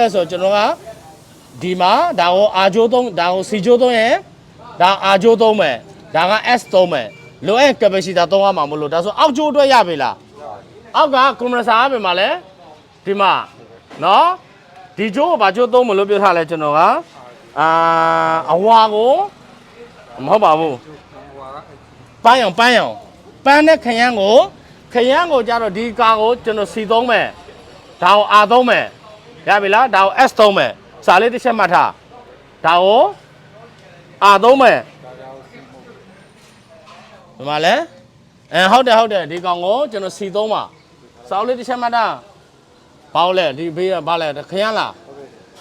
လဲဆိုတော့ကျွန်တော်ကဒီမှာဒါကိုအာဂျိုးသုံးဒါကိုစီဂျိုးသုံးရင်ဒါအာဂျိုးသုံးမယ်ဒါက S သုံးမယ်လိုအပ် capacitor သုံးရမှာမလို့ဒါဆိုအောက်ဂျိုးအတွက်ရပြီလားအောက်က compressor အပြင်မှာလဲဒီမှာနော်ဒီဂျိုးကိုဘာဂျိုးသုံးမလို့ပြောထားလဲကျွန်တော်ကအာအဝါကိုမဟုတ်ပါဘူးပန်းရောင်ပန်းရောင်ပန်းတဲ့ခရမ်းကိုခရမ်းကိုကြတော့ဒီကာကိုကျွန်တော်စီသုံးမယ်ဒါကို R သုံးမယ် ရပြီလားဒါကို S သုံးမယ်စာလေးတစ်ချက်မှတ်ထားဒါကို R သုံးမယ်ဒီမှာလဲအဲဟုတ်တယ်ဟုတ်တယ်ဒီကောင်ကိုကျွန်တော်စီသုံးပါစာအုပ်လေးတစ်ချက်မှတ်ထားဘာလို့လဲဒီဘေးကဘာလဲခရမ်းလား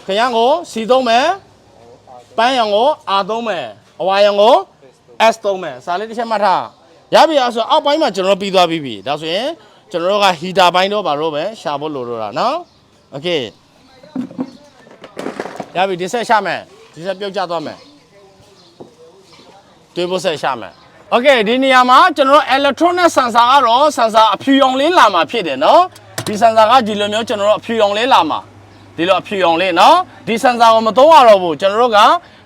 ခရမ်းကိုစီသုံးမယ်ပန်းရောင်ကို R သုံးမယ်အဝါရောင်ကို S သုံးမယ်စာလေးတစ်ချက်မှတ်ထားရပြီအဲ့ဆိုအောက်ပိုင်းမှာကျွန်တော်ပြီးသွားပြီပြီဒါဆိုရင်ကျွန်တော်တို့ကဟီတာပိုင်းတော့ဘာလို့ပဲရှာဖို့လိုတော့တာနော်โอเค ရပြီဒီဆက်ရှာမယ်ဒီဆက်ပြုတ်ကျသွားမယ်တွေးဖို့ဆက်ရှာမယ်โอเคဒီနေရာမှာကျွန်တော်တို့ electronic sensor ကတော့ sensor အဖြူရောင်လေးလာမှာဖြစ်တယ်နော်ဒီ sensor ကဒီလိုမျိုးကျွန်တော်တို့အဖြူရောင်လေးလာမှာဒီလိုအဖြူရောင်လေးနော်ဒီ sensor ကိုမသုံးရတော့ဘူးကျွန်တော်တို့က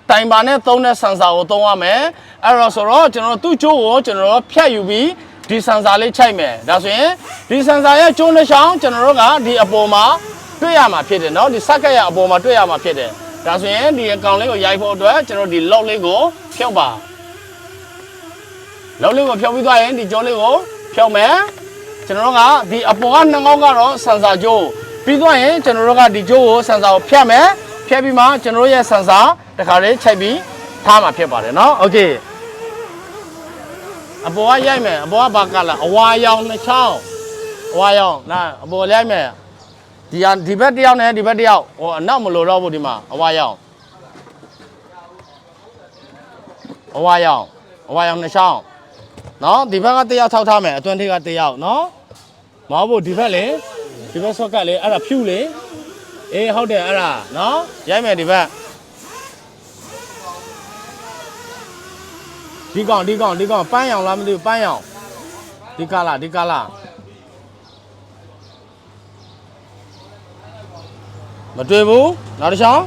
တိုင်ပါနဲ့သုံးတဲ့ sensor ကိုသုံးရမယ်အဲ့တော့ဆိုတော့ကျွန်တော်တို့သူ့ကျိုးကိုကျွန်တော်တို့ဖြတ်ယူပြီးဒီ sensor လေးချိန်မယ်ဒါဆိုရင်ဒီ sensor ရဲ့ကျိုးနှချောင်းကျွန်တော်တို့ကဒီအပေါ်မှာ တွေ့ရမှာဖြစ်တယ်နော်ဒီ socket ရဲ့အပေါ်မှာတွေ့ရမှာဖြစ်တယ်ဒါဆိုရင်ဒီအကောင်လေးကိုရိုက်ဖို့အတွက်ကျွန်တော်ဒီ lock လေးကိုဖြုတ်ပါ လုံးလေးကိုဖြောက်ပြီးသွားရင်ဒီကြောလေးကိုဖြောက်မယ်ကျွန်တော်တို့ကဒီအပေါ်ကနှစ်ငေါက်ကတော့ဆန်ဆာကျိုးပြီးသွားရင်ကျွန်တော်တို့ကဒီကျိုးကိုဆန်ဆာကိုဖြတ်မယ်ဖြတ်ပြီးမှကျွန်တော်တို့ရဲ့ဆန်ဆာတခါလေးချိန်ပြီးထားမှာဖြစ်ပါတယ်เนาะโอเคအပေါ်ကရိုက်မယ်အပေါ်ကဘာကလာအဝါရောင်နှစ်ချောင်းအဝါရောင်နာအပေါ်ရိုက်မယ် ဒီဟာဒီဘက်တစ်ယောက်နဲ့ဒီဘက်တစ်ယောက်ဟိုအနောက်မလို့တော့ဘူးဒီမှာအဝါရောင်အဝါရောင်အဝါရောင်နှစ်ချောင်းနော်ဒီဘက်ကတယောက်ထောက်ထားမယ်အတွင်းထိပ်ကတယောက်နော်မဟုတ်ဘူးဒီဘက်လေဒီဘက်ဆော့ကတ်လေအဲ့ဒါဖြူလေအေးဟုတ်တယ်အဲ့ဒါနော်ရိုက်မယ်ဒီဘက်ဒီကောင်ဒီကောင်ဒီကောင်ပန်းရောင်လားမသိဘူးပန်းရောင်ဒီကလာဒီကလာ မတွေ့ဘူးနောက်တစ်ချောင်း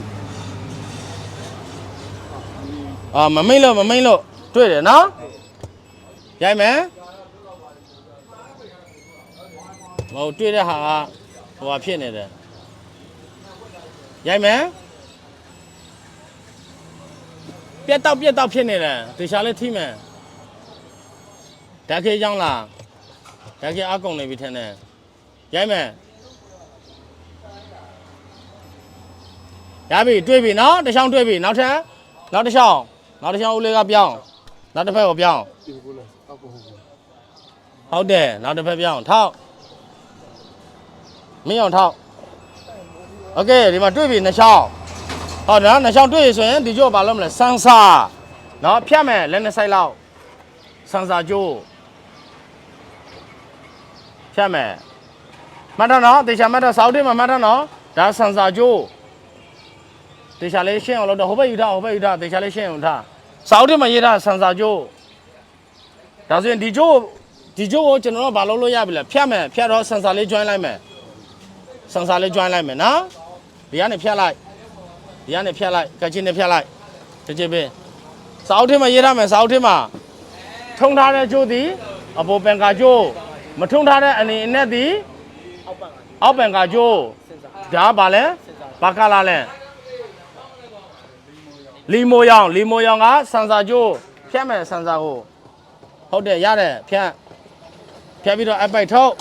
အာမမိတ်လို့မမိတ်လို့တွေ့တယ်နော်ရိုက်မယ်ဟိုတွေ့တဲ့ဟာကဟိုဟာဖြစ်နေတယ်ရိုက်မယ်ပြက်တော့ပြက်တော့ဖြစ်နေတယ်တေချာလေးထိမယ်ဓာတ်ခေးကြောင်းလားဓာတ်ခေးအကုန်နေပြီထင်တယ်ရိုက်မယ် ရပြီတွေ့ပြီနော်တစ်ချောင်းတွေ့ပြီနောက်ထပ်နောက်တစ်ချောင်းနောက်တစ်ချောင်းဦးလေးကပြောင်းနောက်တစ်ဖက်ကိုပြောင်း ဟုတ်တယ်နောက်တစ်ဖက်ပြောင်းထောက်မင်းအောင်ထောက်โอเคဒီမှာတွေ့ပြီနှစ်ချောင်းဟောနော်နှစ်ချောင်းတွေ့ရဆိုရင်ဒီကျိုးဘာလုပ်မလဲဆန်းစာနော်ဖြတ်မယ်လက်နှစ်ဆိုင်လောက်ဆန်းစာကျိုးဖြတ်မယ်မှတ်တော့နော်တေချာမှတ်တော့စောက်တင်မှာမှတ်တော့နော်ဒါဆန်းစာကျိုး တေချာလေးရှင်းအောင်လုပ်တော့ဟိုဘက်ယူထားဟိုဘက်ယူထားတေချာလေးရှင်းအောင်ထားစောက်တင်မှာရေးထားဆန်းစာကျိုးဒါဆိုရင်ဒီကျိုးဒီကျိုးကိုကျွန်တော်တို့ဘာလုပ်လို့ရပြီလဲဖြတ်မယ်ဖြတ်တော့ဆန်ဆာလေး join လိုက်မယ်ဆန်ဆာလေး join လိုက်မယ်နော်ဒီကနေဖြတ်လိုက်ဒီကနေဖြတ်လိုက်ကချင်းနဲ့ဖြတ်လိုက်တကြိပ်ပဲစာအုပ်ထဲမှာရေးထားမယ်စာအုပ်ထဲမှာထုံထားတဲ့ကျိုးသည်အပေါ်ပန်ကာကျိုးမထုံထားတဲ့အနေနဲ့သည်အောက်ပန်ကာကျိုးဒါကဘာလဲဘာကလာလဲ လီမိုယောင်လီမိုယောင်ကဆန်ဆာကျိုးဖြတ်မယ်ဆန်ဆာကိုဟုတ်တယ်ရတယ်ဖြတ် ဖြတ်ပြီးတော့အပိုက်ထုတ်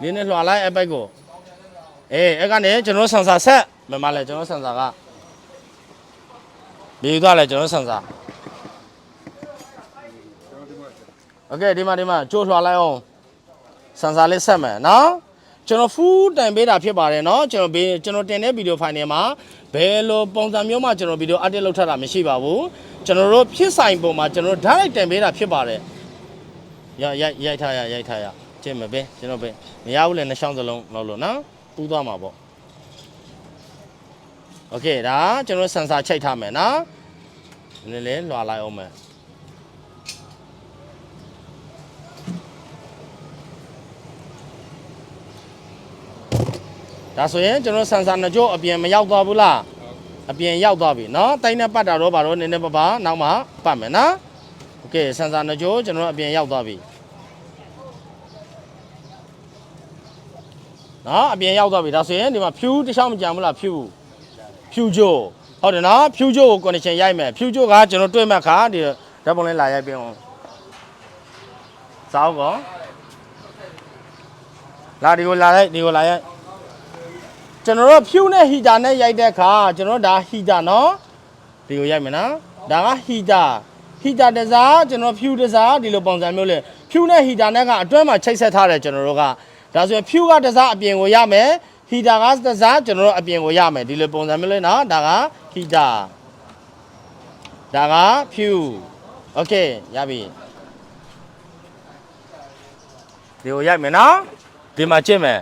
နင်းနဲ့လွှာလိုက်အပိုက်ကိုအေးအဲ့ကနေကျွန်တော်ဆန်စာဆက်မမလဲကျွန်တော်ဆန်စာကဘယ်ယူသွားလဲကျွန်တော်ဆန်စာโอเคဒီမှာဒီမှာကြိုးလွှာလိုက်အောင်ဆန်စာလေးဆက်မယ်နော် ကျွန်တော်ဖူးတိုင်ပေးတာဖြစ်ပါတယ်เนาะကျွန်တော်ဘေးကျွန်တော်တင်တဲ့ဗီဒီယိုဖိုင်ထဲမှာဘယ်လိုပုံစံမျိုးမှကျွန်တော်ဗီဒီယိုအတစ်လောက်ထပ်တာမရှိပါဘူးကျွန်တော်တို့ဖြစ်ဆိုင်ပုံမှာကျွန်တော် direct တင်ပေးတာဖြစ်ပါတယ် ရရိုက်ရိုက်ထားရရိုက်ထားရကျင့်မပဲကျွန်တော်ပဲမရဘူးလေနှစ်ချောင်းစလုံးလောက်လို့နော်ပူးသွားမှာပေါ့โอเคဒါကျွန်တော်ဆန်ဆာချိတ်ထားမယ်နော်နည်းနည်းလေးလွှာလိုက်အောင်မယ် ဒါဆိုရင်ကျွန်တော်ဆန်ဆာနှစ်ကြိုးအပြင်မရောက်သွားဘူးလားအပြင်ရောက်သွားပြီเนาะတိုင်းနဲ့ပတ်တာတော့ဘာလို့နည်းနည်းပါးပါးနောက်မှပတ်မယ်နော်โอเคဆန်ဆာနှစ်ကြိုးကျွန်တော်အပြင်ရောက်သွားပြီနော်အပြင်ရောက်သွားပြီဒါဆိုရင်ဒီမှာဖြူးတစ်ချောင်းမကြံဘူးလားဖြူးဖြူးကြိုးဟုတ်တယ်နော်ဖြူးကြိုးကို condition ရိုက်မယ်ဖြူးကြိုးကကျွန်တော်တွေ့မှတ်ခါဒီဓာတ်ပုံလေးလာရိုက်ပြအောင်စောက်ကောလာဒီကိုလာလိုက်ဒီကိုလာရိုက် ကျွန်တော်တို့ဖြူနဲ့ဟီတာနဲ့ရိုက်တဲ့အခါကျွန်တော်တို့ဒါဟီတာနော်ဒီကိုရိုက်မယ်နော်ဒါကဟီတာဟီတာတစားကျွန်တော်ဖြူတစားဒီလိုပုံစံမျိုးလေဖြူနဲ့ဟီတာနဲ့ကအတွင်းမှာချိတ်ဆက်ထားတယ်ကျွန်တော်တို့ကဒါဆိုရင်ဖြူကတစားအပြင်ကိုရမယ်ဟီတာကတစားကျွန်တော်တို့အပြင်ကိုရမယ်ဒီလိုပုံစံမျိုးလေနော်ဒါကဟီတာဒါကဖြူโอเคရပြီဒီကိုရိုက်မယ်နော်ဒီမှာကြည့်မယ်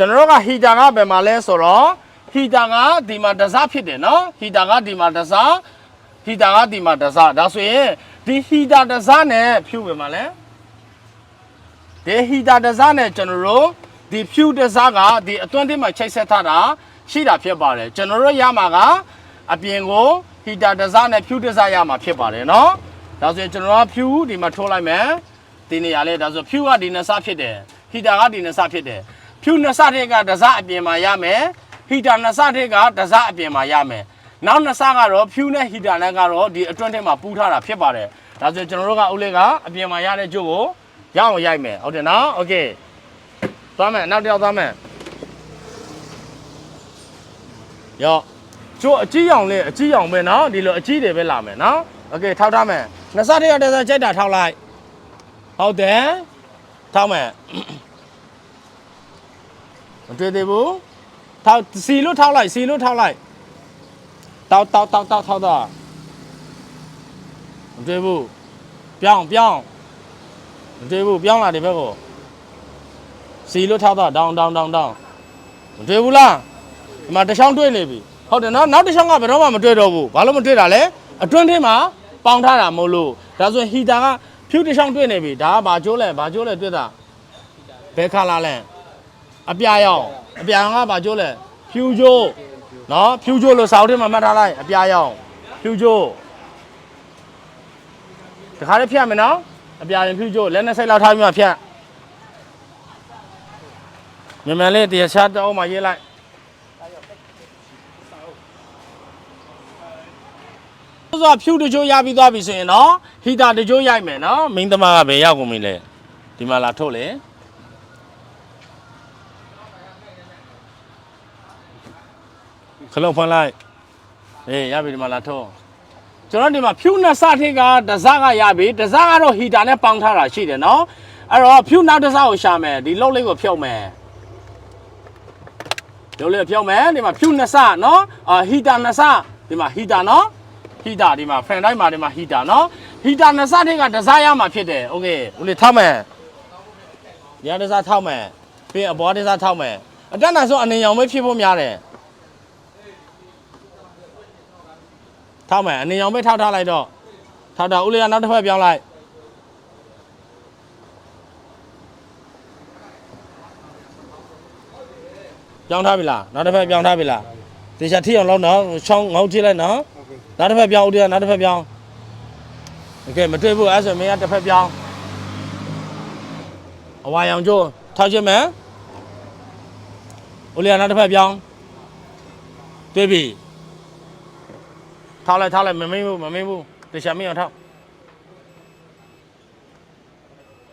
ကျွန်တော်တို့ကဟီတာကဘယ်မှာလဲဆိုတော့ဟီတာကဒီမှာတစားဖြစ်တယ်နော်ဟီတာကဒီမှာတစားဟီတာကဒီမှာတစားဒါဆိုရင်ဒီဟီတာတစားနဲ့ဖြူဘယ်မှာလဲဒီဟီတာတစားနဲ့ကျွန်တော်တို့ဒီဖြူတစားကဒီအတွင်းထဲမှာချိတ်ဆက်ထားတာရှိတာဖြစ်ပါတယ်ကျွန်တော်တို့ရမှာကအပြင်ကိုဟီတာတစားနဲ့ဖြူတစားရမှာဖြစ်ပါတယ်နော်ဒါဆိုရင်ကျွန်တော်ကဖြူဒီမှာထိုးလိုက်မယ်ဒီနေရာလေးဒါဆိုဖြူကဒီနှစ်စားဖြစ်တယ်ဟီတာကဒီနှစ်စားဖြစ်တယ် ဖြူနှစ်စတဲ့ကတစားအပြင်မှာရမယ်ဟီတာနှစ်စတဲ့ကတစားအပြင်မှာရမယ်နောက်နှစ်စကတော့ဖြူနဲ့ဟီတာနဲ့ကတော့ဒီအတွင်းထဲမှာပူးထားတာဖြစ်ပါတယ်ဒါဆိုကျွန်တော်တို့ကဦးလေးကအပြင်မှာရတဲ့ကျုပ်ကိုရအောင်ရိုက်မယ်ဟုတ်တယ်နော်โอเคသွားမယ်နောက်တစ်ယောက်သွားမယ်ရောကျိုးအကြီးအောင်လေးအကြီးအောင်ပဲနော်ဒီလိုအကြီးတွေပဲလာမယ်နော်โอเคထောက်ထားမယ်နှစ်စတဲ့ကတစားကြိုက်တာထောက်လိုက်ဟုတ်တယ်ထောက်မယ် မတွေ့သေးဘူးထောက်စီလို့ထောက်လိုက်စီလို့ထောက်လိုက်တောက်တောက်တောက်တောက်ထောက်တော့မတွေ့ဘူးပြောင်းပြောင်းမတွေ့ဘူးပြောင်းလာဒီဘက်ကိုစီလို့ထောက်တော့ဒေါင်းဒေါင်းဒေါင်းဒေါင်းမတွေ့ဘူးလားဒီမှာတစ်ချောင်းတွေ့နေပြီဟုတ်တယ်နော်နောက်တစ်ချောင်းကဘယ်တော့မှမတွေ့တော့ဘူးဘာလို့မတွေ့တာလဲအတွင်းထဲမှာပေါင်ထားတာမဟုတ်လို့ဒါဆိုရင်ဟီတာကဖြူတစ်ချောင်းတွေ့နေပြီဒါကဘာကျိုးလဲဘာကျိုးလဲတွေ့တာဘယ်ခါလာလဲ အပြာရောင်အပြာရောင်ကဘာကျိုးလဲဖြူကျိုးနော်ဖြူကျိုးလို့စောက်ထဲမှာမှတ်ထားလိုက်အပြာရောင်ဖြူကျိုးတခါလေးဖြတ်မယ်နော်အပြာရင်ဖြူကျိုးလက်နဲ့စိတ်လောက်ထားပြီးမှဖြတ်မြန်မြန်လေးတရားချတော့မှရေးလိုက်ဆိုဖြူတကြိုးရပြီးသွားပြီဆိုရင်နော်ဟီတာတကြိုးရိုက်မယ်နော်မင်းသမားကဘယ်ရောက်ကုန်ပြီလဲဒီမှာလာထုတ်လေ ခလုံးဖွင့်လိုက်အေးရပြီဒီမှာလာထုံးကျွန်တော်ဒီမှာဖြူနှစ်စထိပ်ကတစကရပြီတစကတော့ဟီတာနဲ့ပေါင်းထားတာရှိတယ်နော်အဲ့တော့ဖြူနောက်တစကိုရှာမယ်ဒီလုံးလေးကိုဖြုတ်မယ်လုံးလေးကိုဖြုတ်မယ်ဒီမှာဖြူနှစ်စနော်အာဟီတာနှစ်စဒီမှာဟီတာနော်ဟီတာဒီမှာဖရန်တိုင်းမှာဒီမှာဟီတာနော်ဟီတာနှစ်စထိပ်ကတစရမှာဖြစ်တယ်โอเคဦးလေးထောက်မယ်ရတစထောက်မယ်ပြီးရင်အပေါ်တစထောက်မယ်အတက်နိုင်ဆုံးအနေရောင်ပဲဖြစ်ဖို့များတယ် ထောက်မယ်အနေရောင်ပဲထောက်ထားလိုက်တော့ထောက်တာဦးလေးကနောက်တစ်ဖက်ပြောင်းလိုက်ပြောင်းထားပြီလားနောက်တစ်ဖက်ပြောင်းထားပြီလားတေချာထိအောင်လောက်နော်ချောင်းငေါက်ကြည့်လိုက်နော်နောက်တစ်ဖက်ပြောင်းဦးလေးကနောက်တစ်ဖက်ပြောင်းโอเคမတွေ့ဘူးအဲ့ဆိုမင်းကတစ်ဖက်ပြောင်းအဝါရောင်ကျိုးထောက်ချင်မယ်ဦးလေးကနောက်တစ်ဖက်ပြောင်းတွေ့ပြီ ထောက်လိုက်ထောက်လိုက်မမင်းဘူးမမင်းဘူးတခြားမင်းအောင်ထောက်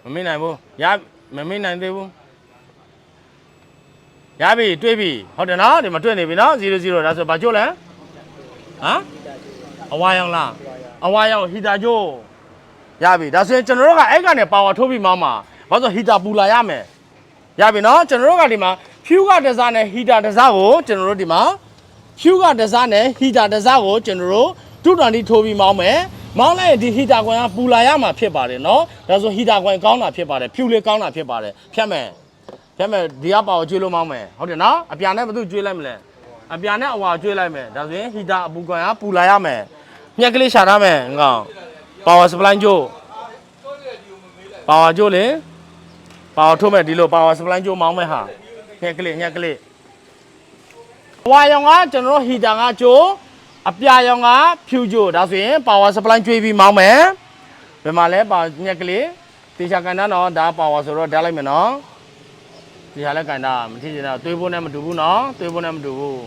မမင်းနိုင်ဘူးရမမင်းနိုင်သေးဘူးရပြီတွေ့ပြီဟုတ်တယ်နော်ဒီမှာတွေ့နေပြီနော်00ဒါဆိုဘာကျိုးလဲဟမ်အဝါရောင်လားအဝါရောင်ဟီတာကျိုးရပြီဒါဆိုရင်ကျွန်တော်တို့ကအဲ့ကနေပါဝါထိုးပြီးမောင်းမှာဘာလို့ဟီတာပူလာရမယ်ရပြီနော်ကျွန်တော်တို့ကဒီမှာဖြူကတစားနဲ့ဟီတာတစားကိုကျွန်တော်တို့ဒီမှာ ဖြူကတစားနဲ့ဟီတာတစားကိုကျွန်တော်တို့တူတန်တီထိုးပြီးမောင်းမယ်မောင်းလိုက်ရင်ဒီဟီတာကွန်ကပူလာရမှာဖြစ်ပါတယ်เนาะဒါဆိုဟီတာကွန်ကောင်းတာဖြစ်ပါတယ်ဖြူလေးကောင်းတာဖြစ်ပါတယ်ဖြတ်မယ်ဖြတ်မယ်ဒီကပါကိုကျွေးလို့မောင်းမယ်ဟုတ်တယ်နော်အပြာနဲ့ဘယ်သူကျွေးလိုက်မလဲအပြာနဲ့အဝါကျွေးလိုက်မယ်ဒါဆိုရင်ဟီတာအပူကွန်ကပူလာရမယ်ညက်ကလေးရှာထားမယ်ငေါပါဝါစပလိုင်းကျိုးပါဝါကျိုးလေပါဝါထိုးမယ်ဒီလိုပါဝါစပလိုင်းကျိုးမောင်းမယ်ဟာညက်ကလေးညက်ကလေး ဝါရောင်ကကျွန်တော်တို့ဟီတာကကျိုးအပြာရောင်ကဖြူကျိုးဒါဆိုရင် power supply ကျွေးပြီးမောင်းမယ်ဘယ်မှာလဲပါညက်ကလေးတေချာကန်တာနော်ဒါ power ဆိုတော့ဓာတ်လိုက်မယ်နော်ဒီဟာလည်းကန်တာမထင်ချင်တော့သွေးဖို့နဲ့မတူဘူးနော်သွေးဖို့နဲ့မတူဘူး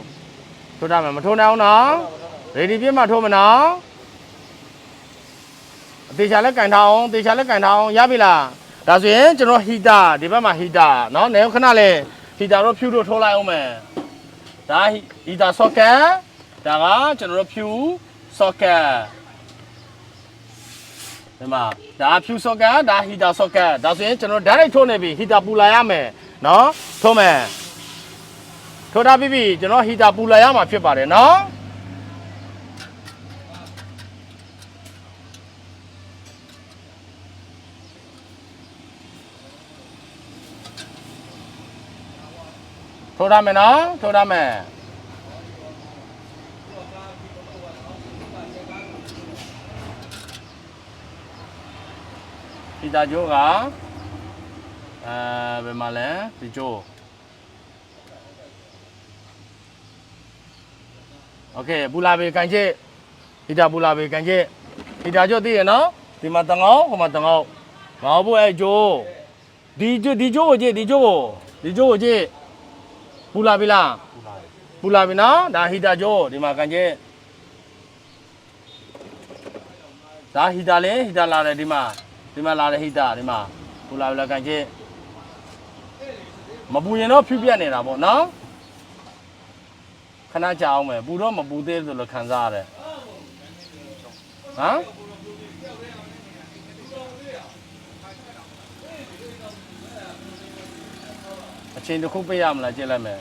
ထိုးတာမယ်မထိုးနိုင်အောင်နော်ရေဒီပြည့်မှထိုးမနော်အသေးချာလည်းကန်ထားအောင်သေချာလည်းကန်ထားအောင်ရပြီလားဒါဆိုရင်ကျွန်တော်ဟီတာဒီဘက်မှာဟီတာနော်နေခဏလေးဟီတာတော့ဖြူတို့ထိုးလိုက်အောင်မယ် ဒါဟီတာဆော့ကတ်ဒါကကျွန်တော်တို့ဖြူဆော့ကတ်ဒီမှာဒါဖြူဆော့ကတ်ဒါဟီတာဆော့ကတ်ဒါဆိုရင်ကျွန်တော် direct ထိုးနေပြီဟီတာပူလာရမယ်နော်ထိုးမယ်ထိုးတာပြီးပြီကျွန်တော်ဟီတာပူလာရမှာဖြစ်ပါတယ်နော် ထိုးရမယ်နော်ထိုးရမယ် ဒီတာဂျိုးကအဲဘယ်မှာလဲဒီဂျိုးโอเคပူလာဘေကန်ချစ်ဒီတာပူလာဘေကန်ချစ်ဒီတာဂျိုးသိရနော်ဒီမှာတငေါဟိုမှာတငေါငေါဖို့အဲဂျိုးဒီဂျိုးဒီဂျိုးကိုကြည့်ဒီဂျိုးကိုဒီဂျိုးကိုကြည့် ပူလာပြီလားပူလာပြီနော်ဒါဟီတာဂျိုးဒီမှာကန်ချစ်ဒါဟီတာလေဟီတာလာတယ်ဒီမှာဒီမှာလာတဲ့ဟိတာဒီမှာပူလာပူလာကန်ချစ်မပူရင်တော့ဖြူပြက်နေတာပေါ့နော်ခဏကြာအောင်မယ်ပူတော့မပူသေးဘူးလို့ခံစားရတယ်ဟမ် အချိန်တစ်ခုပေးရမလားကြည့်လိုက်မယ်